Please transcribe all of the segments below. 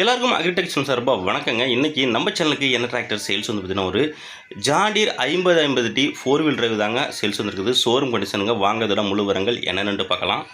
எல்லாருக்கும் அக்ரிடெக்ஷன் சார்பாக வணக்கங்க. இன்றைக்கி நம்ம சேனலுக்கு என்ன டிராக்டர் சேல்ஸ் வந்து பார்த்தீங்கன்னா ஒரு ஜாண்டீர் ஐம்பது ஐம்பது டி ஃபோர் வீல் டிரைவ் தாங்க சேல்ஸ் வந்துருக்குது ஷோரூம் கண்டிஷனுங்க வாங்குறதோட முழு வரங்கள் என்னென்னு பார்க்கலாம்.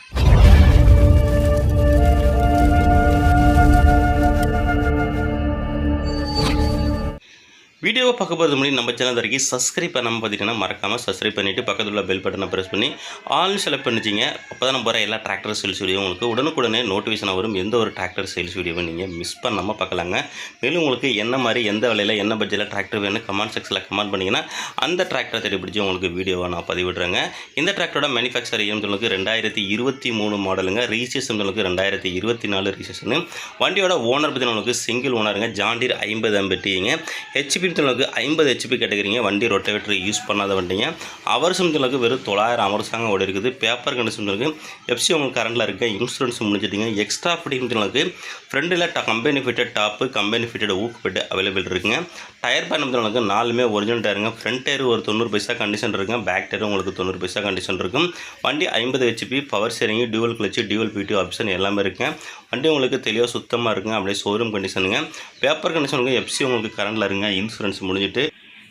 வீடியோவை பார்க்க போகிறது முன்னாடி நம்ம சேனல் வரைக்கும் சப்ஸ்கிரைப் பண்ணாமல் பார்த்தீங்கன்னா மறக்காமல் சப்ஸ்கிரைப் பண்ணிவிட்டு பக்கத்தில் உள்ள பெல் பட்டனை ப்ரெஸ் பண்ணி ஆல் செலக்ட் பண்ணிச்சிங்க அப்போ தான் நம்ம எல்லா டிராக்டர் சேல்ஸ் வீடியோ உங்களுக்கு உடனுக்குடனே நோட்டிஃபிகேஷன் வரும். எந்த ஒரு டிராக்டர் சேல்ஸ் வீடியோவை நீங்கள் மிஸ் பண்ணாமல் பார்க்கலாங்க. மேலும் உங்களுக்கு என்ன மாதிரி எந்த விலையில் என்ன பட்ஜெட்டில் டிராக்டர் வேணும் கமெண்ட் செக்ஷனில் கமெண்ட் பண்ணிங்கன்னா அந்த டிராக்டரை தேடி பிடிச்சி உங்களுக்கு வீடியோவை நான் பதிவிடுறேங்க. இந்த டிராக்டரோட மேனுஃபேக்சர் உங்களுக்கு ரெண்டாயிரத்தி இருபத்தி மூணு மாடலுங்க ரீசேஷன் உங்களுக்கு ரெண்டாயிரத்தி இருபத்தி நாலு ரிஜிஸ்ட்ரேஷன் வண்டியோட ஓனர் பற்றி உங்களுக்கு சிங்கிள் ஓனருங்க ஜாண்டீர் ஐம்பது ஐம்பட்டிங்க ஹெச்பி உங்களுக்கு ஐம்பது ஹெச்பி கேட்டகரிங்க. வண்டி ரொட்டவேட்டர் யூஸ் பண்ணாத வண்டிங்க. அவர் சம்திங்களுக்கு வெறும் தொள்ளாயிரம் அமர்சாங்க ஓடி இருக்குது. பேப்பர் கண்டிஷன் இருக்குது எஃப்சி உங்களுக்கு கரண்டில் இருக்குது இன்சூரன்ஸ் முடிஞ்சிட்டிங்க. எக்ஸ்ட்ரா ஃபிட்டிங் ஃப்ரெண்டில் ட company fitted top company fitted ஊக்கு ஃபிட் அவைலபிள் இருக்குங்க. டயர் பேன் நாலுமே ஒரிஜினல் டயருங்க ஃப்ரண்ட் டயர் ஒரு தொண்ணூறு பைசா கண்டிஷன் இருக்குங்க. பேக் டயர் உங்களுக்கு தொண்ணூறு பைசா கண்டிஷன் இருக்கும். வண்டி ஐம்பது HP power steering dual clutch dual P D option எல்லாமே இருக்குங்க. வண்டி உங்களுக்கு தெளிவாக சுத்தமாக இருக்குங்க. அப்படியே ஷோரூம் கண்டிஷனுங்க பேப்பர் கண்டிஷனுக்கு எஃப்சி உங்களுக்கு கரண்டில் இருங்க இன்சூரன்ஸ் முடிஞ்சிட்டு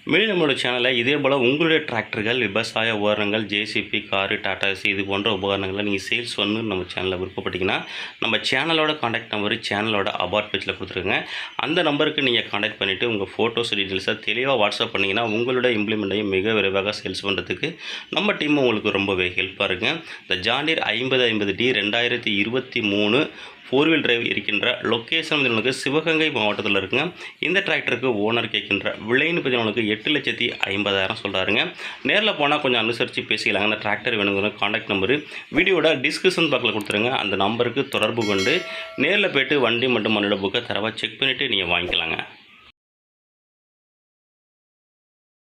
மேலும் நம்மளோட சேனலில் இதே போல் உங்களுடைய டிராக்டர்கள் விவசாய உபகரணங்கள் ஜேசிபி காரு டாடா இது போன்ற உபகரணங்களை நீங்கள் சேல்ஸ் வந்து நம்ம சேனலில் விருப்பப்பட்டீங்கன்னா நம்ம சேனலோட காண்டாக்ட் நம்பர் சேனலோட அபார்ட் பேஜில் கொடுத்துருங்க அந்த நம்பருக்கு நீங்கள் காண்டாக்ட் பண்ணிவிட்டு உங்கள் ஃபோட்டோஸ் டீட்டெயில்ஸை தெளிவாக வாட்ஸ்அப் பண்ணிங்கன்னா உங்களோட இம்ப்ளிமெண்ட்டையும் மிக விரைவாக சேல்ஸ் பண்ணுறதுக்கு நம்ம டீம் உங்களுக்கு ரொம்பவே ஹெல்ப்பாக இருக்குங்க இந்த ஜாண்டியர் ஐம்பது ஐம்பது டி ரெண்டாயிரத்தி இருபத்தி மூணு ஃபோர் வீல் டிரைவ் இருக்கின்ற லொக்கேஷன் வந்து உங்களுக்கு சிவகங்கை மாவட்டத்தில் இருக்குங்க. இந்த டிராக்டருக்கு ஓனர் கேட்கின்ற விலைன்னு பற்றி உங்களுக்கு எட்டு லட்சத்தி ஐம்பதாயிரம் சொல்கிறாருங்க நேரில் போனால் கொஞ்சம் அனுசரித்து பேசிக்கலாங்க. அந்த டிராக்டர் வேணுங்கிற காண்டாக்ட் நம்பரு வீடியோட டிஸ்கிரிப்ஷன் பாக்கில் கொடுத்துருங்க. அந்த நம்பருக்கு தொடர்பு கொண்டு நேரில் போய்ட்டு வண்டி மற்றும் மண்ணோட புக்கை தரவாக செக் பண்ணிவிட்டு நீங்கள் வாங்கிக்கலாங்க.